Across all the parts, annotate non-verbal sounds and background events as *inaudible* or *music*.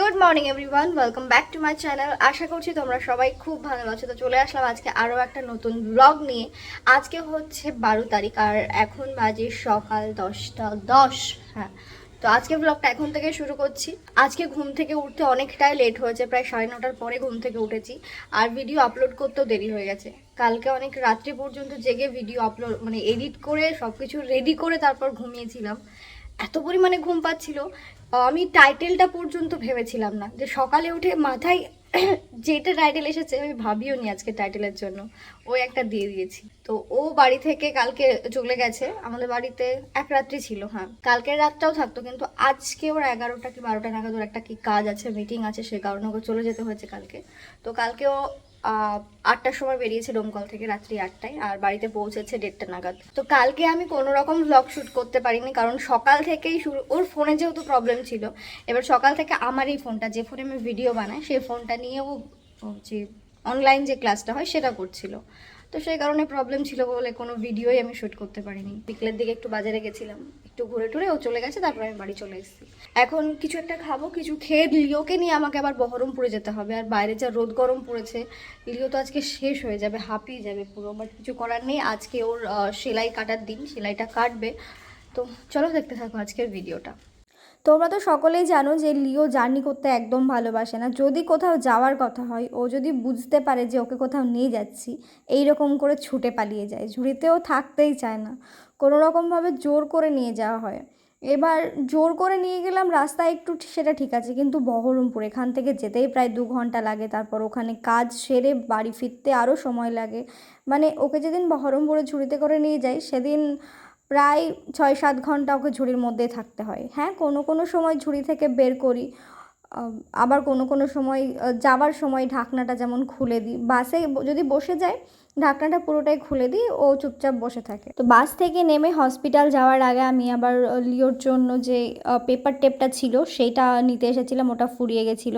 Good morning everyone welcome back to my channel আশা করছি তোমরা সবাই খুব ভালো আছো। তো চলে আসলাম আজকে আরও একটা নতুন ব্লগ নিয়ে। আজকে হচ্ছে বারো তারিখ, আর এখন বাজে সকাল দশটা দশ। হ্যাঁ তো আজকে ব্লগটা এখন থেকে শুরু করছি। আজকে ঘুম থেকে উঠতে অনেকটাই লেট হয়েছে, প্রায় সাড়ে নটার পরে ঘুম থেকে উঠেছি। আর ভিডিও আপলোড করতেও দেরি হয়ে গেছে। কালকে অনেক রাত্রি পর্যন্ত জেগে ভিডিও আপলোড মানে এডিট করে সব কিছু রেডি করে তারপর ঘুমিয়েছিলাম। এত পরিমাণে ঘুম পাচ্ছিল আমি টাইটেলটা পর্যন্ত ভেবেছিলাম না। যে সকালে উঠে মাথায় *clears throat* যেটা টাইটেল এসেছে আমি ভাবিও নি আজকে টাইটেলের জন্য। ও একটা দিয়ে দিয়েছি। তো ও বাড়ি থেকে কালকে চলে গেছে। আমাদের বাড়িতে এক রাত্রি ছিল হ্যাঁ। কালকের রাতটাও থাকতো, কিন্তু আজকে ওর এগারোটা কি বারোটা নাগাদ ওর একটা কি কাজ আছে মিটিং আছে, সে কারণে ওকে চলে যেতে হয়েছে কালকে। তো কালকে ও আটটার সময় বেরিয়েছে ডোমকল থেকে রাত্রি আটটায়, আর বাড়িতে পৌঁছেছে দেড়টা নাগাদ। তো কালকে আমি কোনো রকম ব্লগ শ্যুট করতে পারিনি, কারণ সকাল থেকেই শুরু ওর ফোনে যেহেতু প্রবলেম ছিল, এবার সকাল থেকে আমার এই ফোনটা যে ফোনে আমি ভিডিও বানাই, সেই ফোনটা নিয়ে ও যে অনলাইন যে ক্লাসটা হয়, সেটা করছিল। তো সেই কারণে প্রবলেম ছিল বলে কোনো ভিডিওই আমি শ্যুট করতে পারিনি। বিকেলের দিকে একটু বাজারে গেছিলাম, একটু ঘুরে টুরে ও চলে গেছে, তারপর আমি বাড়ি চলে এসেছি। এখন কিছু একটা খাব, কিছু খেয়ে লিওকে নিয়ে আমাকে আবার বহরমপুরে যেতে হবে। আর বাইরে যা রোদ গরম পড়েছে লিও তো আজকে শেষ হয়ে যাবে, হাঁপিয়ে যাবে পুরো। বাট কিছু করার নেই, আজকে ওর সেলাই কাটার দিন, সেলাইটা কাটবে। তো চলো দেখতে থাকো আজকের ভিডিওটা তোমরা তো সকলেই জানো যে লিও জার্নি করতে একদম ভালোবাসে না। যদি কোথাও যাওয়ার কথা হয়, ও যদি বুঝতে পারে যে ওকে কোথাও নিয়ে যাচ্ছি এই রকম করে ছুটে পালিয়ে যায়। ঝুড়িতেও থাকতেই চায় না। কোনো রকমভাবে জোর করে নিয়ে যাওয়া হয়। এবার জোর করে নিয়ে গেলাম রাস্তায় একটু সেটা ঠিক আছে। কিন্তু বহরমপুর, এখান থেকে যেতেই প্রায় দু ঘণ্টা লাগে। তারপর ওখানে কাজ সেরে বাড়ি ফিরতে আরও সময় লাগে। মানে ওকে যেদিন বহরমপুরে ঝুড়িতে করে নিয়ে যাই, সেদিন প্রায় ছয় সাত ঘণ্টা ওকে ঝুড়ির মধ্যে থাকতে হয়। হ্যাঁ কোনো কোনো সময় ঝুড়ি থেকে বের করি আবার কোনো কোনো সময় যাওয়ার সময় ঢাকনাটা যেমন খুলে দিই। বাসে যদি বসে যায়, ঢাকনাটা পুরোটাই খুলে দিই, ও চুপচাপ বসে থাকে। তো বাস থেকে নেমে হসপিটাল যাওয়ার আগে আমি আবার লিওর জন্য যে পেপার টেপটা ছিল, সেইটা নিতে এসেছিলাম, ওটা ফুরিয়ে গেছিল।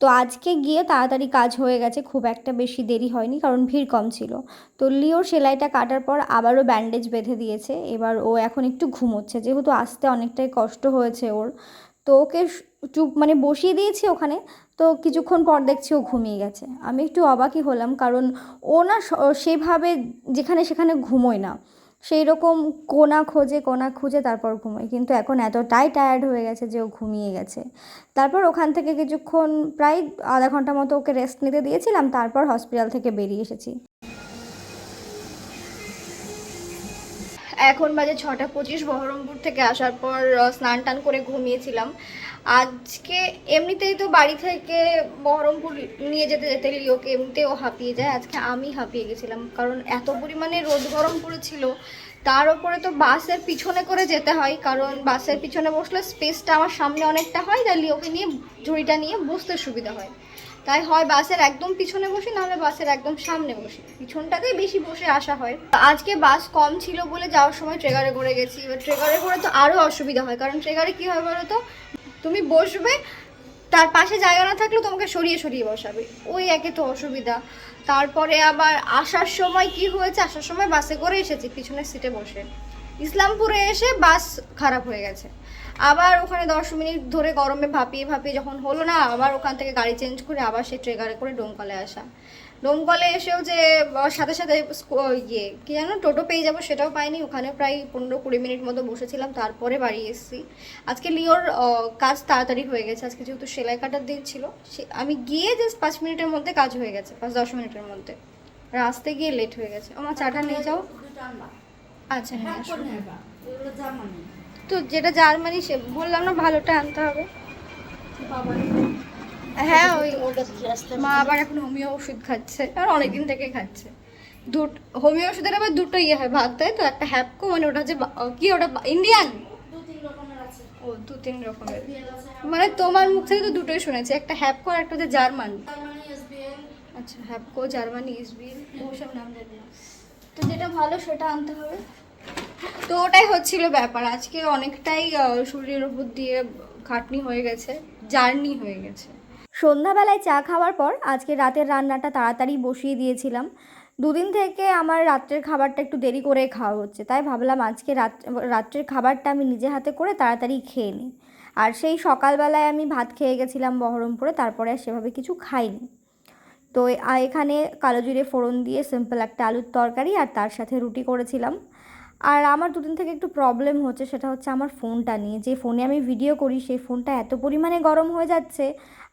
তো আজকে গিয়ে তাড়াতাড়ি কাজ হয়ে গেছে, খুব একটা বেশি দেরি হয়নি কারণ ভিড় কম ছিল। তো লিওর সেলাইটা কাটার পর আবারও ব্যান্ডেজ বেঁধে দিয়েছে, এবার ও এখন একটু ঘুমোচ্ছে, যেহেতু আসতে অনেকটাই কষ্ট হয়েছে ওর। তো ওকে চুপ মানে বসিয়ে দিয়েছি ওখানে, তো কিছুক্ষণ পর দেখছি ও ঘুমিয়ে গেছে। আমি একটু অবাকই হলাম কারণ ও না সেভাবে যেখানে সেখানে ঘুমোয় না। সেই রকম কোনা খোঁজে, কোনা খুঁজে তারপর ঘুমোয়। কিন্তু এখন এতটাই টায়ার্ড হয়ে গেছে যে ও ঘুমিয়ে গেছে। তারপর ওখান থেকে কিছুক্ষণ, প্রায় আধা ঘণ্টা মতো ওকে রেস্ট নিতে দিয়েছিলাম। তারপর হসপিটাল থেকে বেরিয়ে এসেছি। এখন বাজে ছটা পঁচিশ, বহরমপুর থেকে আসার পর স্নান টান করে ঘুমিয়েছিলাম। আজকে এমনিতেই তো বাড়ি থেকে বহরমপুর নিয়ে যেতে যেতে লিওকে এমনিতেও হাঁপিয়ে যায়। আজকে আমি হাঁপিয়ে গেছিলাম। কারণ এত পরিমাণে রোদ গরম পড়েছিল, তার উপরে তো বাসের পিছনে করে যেতে হয়। কারণ বাসের পিছনে বসলে স্পেসটা আমার সামনে অনেকটা হয়, তাই লিওকে নিয়ে, ঝুড়িটা নিয়ে বসতে সুবিধা হয়। তাই হয় বাসের একদম পিছনে বসি, নাহলে বাসের একদম সামনে বসি। পিছনটাতেই বেশি বসে আসা হয়। আজকে বাস কম ছিল বলে যাওয়ার সময় ট্রেগারে করে গেছি। এবার ট্রেগারে করে তো আরও অসুবিধা হয়, কারণ ট্রেগারে কী হয় বলো তো তুমি বসবে, তার পাশে জায়গা না থাকলেও তোমাকে সরিয়ে সরিয়ে বসাবে। ওই একে তো অসুবিধা। তারপরে আবার আসার সময় কি হয়েছে? আসার সময় বাসে করে এসেছি, পিছনের সিটে বসে। ইসলামপুরে এসে বাস খারাপ হয়ে গেছে। আবার ওখানে দশ মিনিট ধরে গরমে ভাপিয়ে ভাপিয়ে যখন হলো না আবার ওখান থেকে গাড়ি চেঞ্জ করে আবার সেই ট্রেগারে করে ডোমকলে আসা। ডোমকলে এসেও যে সাথে সাথে ইয়ে কি জানো টোটো পেয়ে যাব সেটাও পাইনি। ওখানে প্রায় পনেরো কুড়ি মিনিট মতো বসেছিলাম তারপরে বাড়ি এসেছি। আজকে লিওর কাজ তাড়াতাড়ি হয়ে গেছে। আজকে যেহেতু সেলাই কাটার দিন ছিল সে- আমি গিয়ে জাস্ট পাঁচ মিনিটের মধ্যে কাজ হয়ে গেছে পাঁচ দশ মিনিটের মধ্যে। আর আসতে গিয়ে লেট হয়ে গেছে। আমার চাটা নিয়ে যাও। আচ্ছা হ্যাঁ আসো। তো যেটা জার্মানি সে, বললাম না ভালোটা আনতে হবে। হ্যাঁ ওই মা আবার এখন হোমিও ওষুধ খাচ্ছে, আর অনেকদিন থেকে খাচ্ছে। দুট, হোমিও ওষুধের আবার দুটো ইয়ে হয়, ভাগ, তাই তো? একটা হ্যাপকো মানে ওটা বা- কি ওটা, ইন্ডিয়ান? ও, দু তিন রকমের। মানে তোমার মুখ থেকে তো দুটোই শুনেছি, একটা হ্যাপকো আর একটা হচ্ছে জার্মান। আচ্ছা হ্যাপকো, জার্মানি ইসবিল ওসব নাম জানি তো যেটা ভালো সেটা আনতে হবে। তো ওটাই হচ্ছিল ব্যাপার। আজকে অনেকটাই শরীরের উপর দিয়ে খাটনি হয়ে গেছে, জার্নি হয়ে গেছে। সন্ধ্যাবেলায় চা খাওয়ার পর আজকে রাতের রান্নাটা তাড়াতাড়ি বসিয়ে দিয়েছিলাম। দুদিন থেকে আমার রাত্রের খাবারটা একটু দেরি করে খাওয়া হচ্ছে, তাই ভাবলাম আজকে রাত, রাত্রের খাবারটা আমি নিজে হাতে করে তাড়াতাড়ি খেয়ে নিই। আর সেই সকালবেলায় আমি ভাত খেয়ে গেছিলাম বহরমপুরে, তারপরে আর সেভাবে কিছু খাইনি। তো এখানে কালো জিরে ফোড়ন দিয়ে সিম্পল একটা আলুর তরকারি আর তার সাথে রুটি করেছিলাম। আর আমার দুদিন থেকে একটু প্রবলেম হচ্ছে, সেটা হচ্ছে আমার ফোনটা নিয়ে। যে ফোনে আমি ভিডিও করি, সেই ফোনটা এত পরিমাণে গরম হয়ে যাচ্ছে,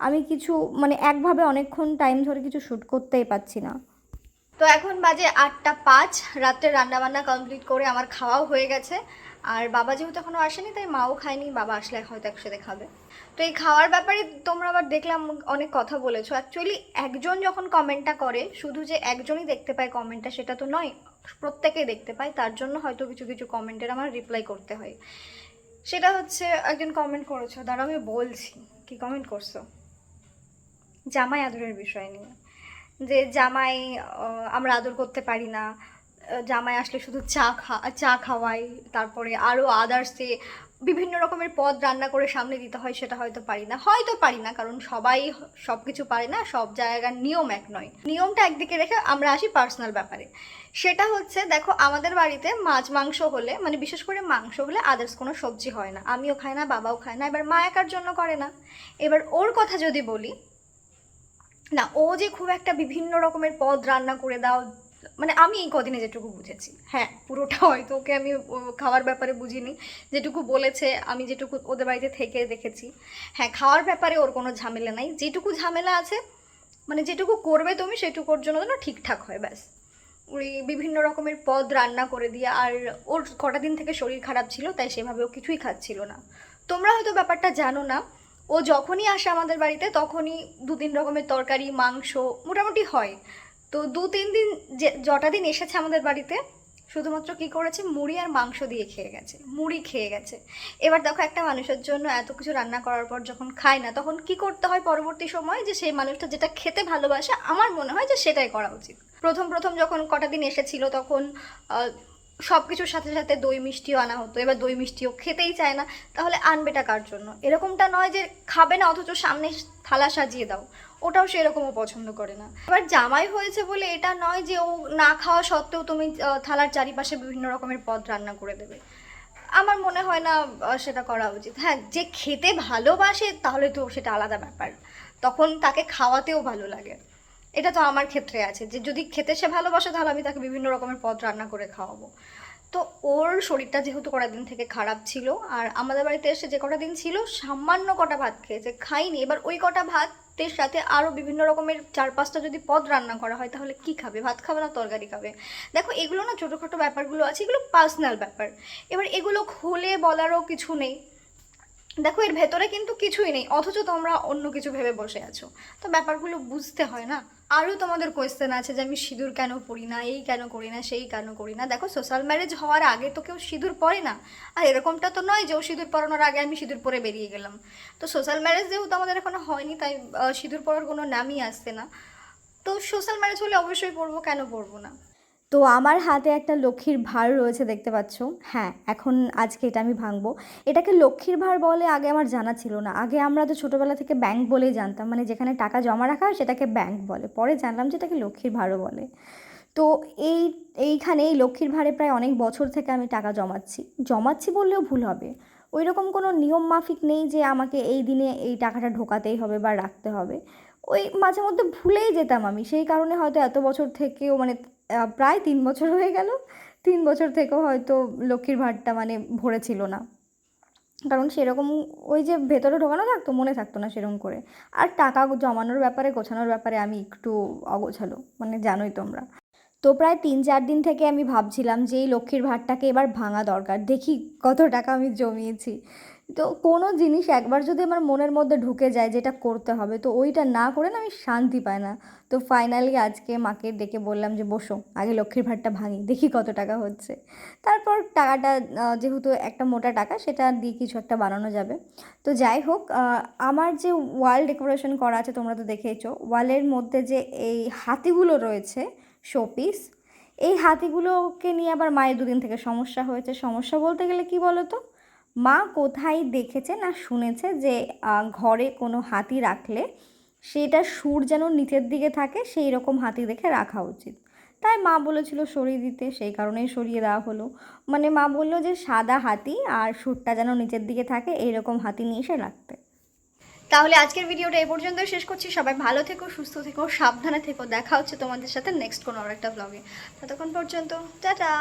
আমি কিছু মানে একভাবে অনেকক্ষণ টাইম ধরে কিছু শ্যুট করতেই পারছি না। তো এখন বাজে আটটা পাঁচ, রাত্রে রান্নাবান্না কমপ্লিট করে আমার খাওয়াও হয়ে গেছে। আর বাবা যেহেতু এখনও আসেনি, তাই মাও খায়নি, বাবা আসলে হয়তো একসাথে খাবে। তো এই খাওয়ার ব্যাপারে তোমরা আবার দেখলাম অনেক কথা বলেছ। অ্যাকচুয়ালি একজন যখন কমেন্টটা করে, শুধু যে একজনই দেখতে পায় কমেন্টটা সেটা তো নয় প্রত্যেকেই দেখতে পাই, তার জন্য হয়তো কিছু কিছু কমেন্টের আমার রিপ্লাই করতে হয়। সেটা হচ্ছে, একজন কমেন্ট করেছ দাঁড়া আমি বলছি। কি কমেন্ট করছ? জামাই আদরের বিষয় নিয়ে। যে জামাই আমরা আদর করতে পারি না। জামাই আসলে শুধু চা খা, চা খাওয়াই, তারপরে আরও আদার্স যে বিভিন্ন রকমের পদ রান্না করে সামনে দিতে হয়, সেটা হয়তো পারি না। হয়তো পারি না, কারণ সবাই সব কিছু পারে না, সব জায়গার নিয়ম এক নয়। নিয়মটা একদিকে রেখে আমরা আসি পার্সোনাল ব্যাপারে। সেটা হচ্ছে, দেখো, আমাদের বাড়িতে মাছ, মাংস হলে মানে বিশেষ করে মাংস হলে আদার্স কোনো সবজি হয় না। আমিও খাই না, বাবাও খায় না, এবার মা একার জন্য করে না। এবার ওর কথা যদি বলি, না, ও যে খুব একটা বিভিন্ন রকমের পদ রান্না করে দাও মানে আমি এই কদিনে যেটুকু বুঝেছি। হ্যাঁ। পুরোটা হয়তো ওকে আমি খাওয়ার ব্যাপারে বুঝিনি। যেটুকু বলেছে আমি যেটুকু ওদের বাড়িতে থেকে দেখেছি। হ্যাঁ খাওয়ার ব্যাপারে ওর কোনো ঝামেলা নাই। যেটুকু ঝামেলা আছে মানে যেটুকু করবে তুমি সেটুকুর জন্য যেন ঠিকঠাক হয় ব্যাস। ওই বিভিন্ন রকমের পদ রান্না করে দিয়ে আর ওর কটা দিন থেকে শরীর খারাপ ছিল তাই সেভাবে ও কিছুই খাচ্ছিল না। তোমরা হয়তো ব্যাপারটা জানো না ও যখনই আসে আমাদের বাড়িতে তখনই দু তিন রকমের তরকারি মাংস মোটামুটি হয়। তো দু, তিন দিন যে, যটা দিন এসেছে আমাদের বাড়িতে, শুধুমাত্র কি করেছে? মুড়ি আর মাংস দিয়ে খেয়ে গেছে, মুড়ি খেয়ে গেছে। এবার দেখো একটা মানুষের জন্য এত কিছু রান্না করার পর যখন খায় না, তখন কি করতে হয় পরবর্তী সময়? যে সেই মানুষটা যেটা খেতে ভালোবাসে, আমার মনে হয় যে সেটাই করা উচিত। প্রথম প্রথম যখন কটা দিন এসেছিল, তখন সব কিছুর সাথে সাথে দই মিষ্টিও আনা হতো। এবার দই মিষ্টিও খেতেই চায় না। তাহলে আনবেটা কার জন্য? এরকমটা নয় যে খাবে না, অথচ সামনে থালা সাজিয়ে দাও। ওটাও সেরকমও পছন্দ করে না। এবার জামাই হয়েছে বলে এটা নয় যে ও না খাওয়া সত্ত্বেও তুমি থালার চারিপাশে বিভিন্ন রকমের পদ রান্না করে দেবে। আমার মনে হয় না সেটা করা উচিত। হ্যাঁ যে খেতে ভালোবাসে তাহলে তো সেটা আলাদা ব্যাপার। তখন তাকে খাওয়াতেও ভালো লাগে। এটা তো আমার ক্ষেত্রে আছে। যে যদি খেতে সে ভালোবাসে তাহলে আমি তাকে বিভিন্ন রকমের পদ রান্না করে খাওয়াবো। তো ওর শরীরটা যেহেতু কটা দিন থেকে খারাপ ছিল, আর আমাদের বাড়িতে এসে যে কটা দিন ছিল, সামান্য কটা ভাত খেয়েছে, খাইনি। এবার ওই কটা ভাতের সাথে আরও বিভিন্ন রকমের চার পাঁচটা যদি পদ রান্না করা হয়, তাহলে কি খাবে? ভাত খাবে না তরকারি খাবে? দেখো, এগুলো না ছোটোখাটো ব্যাপারগুলো আছে, এগুলো পার্সোনাল ব্যাপার। এবার এগুলো খুলে বলারও কিছু নেই। দেখো, এর ভেতরে কিন্তু কিছুই নেই, অথচ তোমরা অন্য কিছু ভেবে বসে আছো। তো ব্যাপারগুলো বুঝতে হয় না। আরও তোমাদের কোয়েশ্চেন আছে যে, আমি সিঁদুর কেন পড়ি না, এই কেন করি না, সেই কেন করি না। দেখো সোশ্যাল ম্যারেজ হওয়ার আগে তো কেউ সিঁদুর পরে না। আর এরকমটা তো নয় যে, ও সিঁদুর পরানোর আগে আমি সিঁদুর পরে বেরিয়ে গেলাম। তো সোশ্যাল ম্যারেজ যেহেতু আমাদের এখনও হয়নি, তাই সিঁদুর পরার কোনো নামই আসছে না। তো সোশ্যাল ম্যারেজ হলে অবশ্যই পড়ব কেন পড়ব না? তো আমার হাতে একটা লক্ষ্মীর ভার রয়েছে দেখতে পাচ্ছ। হ্যাঁ এখন আজকে এটা আমি ভাঙবো। এটাকে লক্ষ্মীর ভার বলে আগে আমার জানা ছিল না। আগে আমরা তো ছোটোবেলা থেকে ব্যাংক বলেই জানতাম। মানে যেখানে টাকা জমা রাখা হয় সেটাকে ব্যাংক বলে। পরে জানলাম যে এটাকে লক্ষ্মীর ভারও বলে। তো এই, এইখানে এই লক্ষ্মীর ভারে প্রায় অনেক বছর থেকে আমি টাকা জমাচ্ছি। জমাচ্ছি বললেও ভুল হবে। ওই রকম কোনো নিয়ম মাফিক নেই যে আমাকে এই দিনে এই টাকাটা ঢোকাতেই হবে বা রাখতে হবে। ওই মাঝে মধ্যে ভুলেই যেতাম আমি। সেই কারণে হয়তো এত বছর থেকেও মানে প্রায় তিন বছর হয়ে গেল। তিন বছর থেকেও হয়তো লক্ষ্মীর ভাঁড়টা মানে ভরেছিল না। কারণ সেরকম ওই যে ভেতরে ঢোকানো থাকতো, মনে থাকতো না সেরকম করে। আর টাকা জমানোর ব্যাপারে, গোছানোর ব্যাপারে আমি একটু অগোছালো মানে জানোই তোমরা। তো প্রায় তিন চার দিন থেকে আমি ভাবছিলাম যে এই লক্ষ্মীর ভাঁড়টাকে এবার ভাঙা দরকার। দেখি কত টাকা আমি জমিয়েছি। তো কোনো জিনিস একবার যদি আমার মনের মধ্যে ঢুকে যায় যেটা করতে হবে, তো ওইটা না করে না আমি শান্তি পাই না। তো ফাইনালি আজকে মাকে ডেকে বললাম যে, বসো, আগে লক্ষ্মীর ভাঁড়টা ভাঙি, দেখি কত টাকা হচ্ছে। তারপর টাকাটা যেহেতু একটা মোটা টাকা, সেটা দিয়ে কিছু একটা বানানো যাবে। তো যাই হোক আমার যে ওয়াল ডেকোরেশন করা আছে তোমরা তো দেখেইছো ওয়ালের মধ্যে যে এই হাতিগুলো রয়েছে শোপিস এই হাতিগুলোকে নিয়ে আবার মায়ের দুদিন থেকে সমস্যা হয়েছে। সমস্যা বলতে গেলে কি বলো তো মা কোথায় দেখেছে না শুনেছে যে ঘরে কোনো হাতি রাখলে সেটা সুর যেন নিচের দিকে থাকে, সেই রকম হাতি দেখে রাখা উচিত। তাই মা বলেছিল সরিয়ে দিতে, সেই কারণেই সরিয়ে দেওয়া হলো। মানে মা বলল যে, সাদা হাতি আর সুরটা যেন নিচের দিকে থাকে এইরকম হাতি নিয়ে এসে রাখতে। তাহলে আজকের ভিডিওটা এই পর্যন্ত শেষ করছি। সবাই ভালো থেকো, সুস্থ থেকো, সাবধানে থেকো। দেখা হচ্ছে তোমাদের সাথে নেক্সট কোনো আর একটা ব্লগে ততক্ষণ পর্যন্ত, টাটা!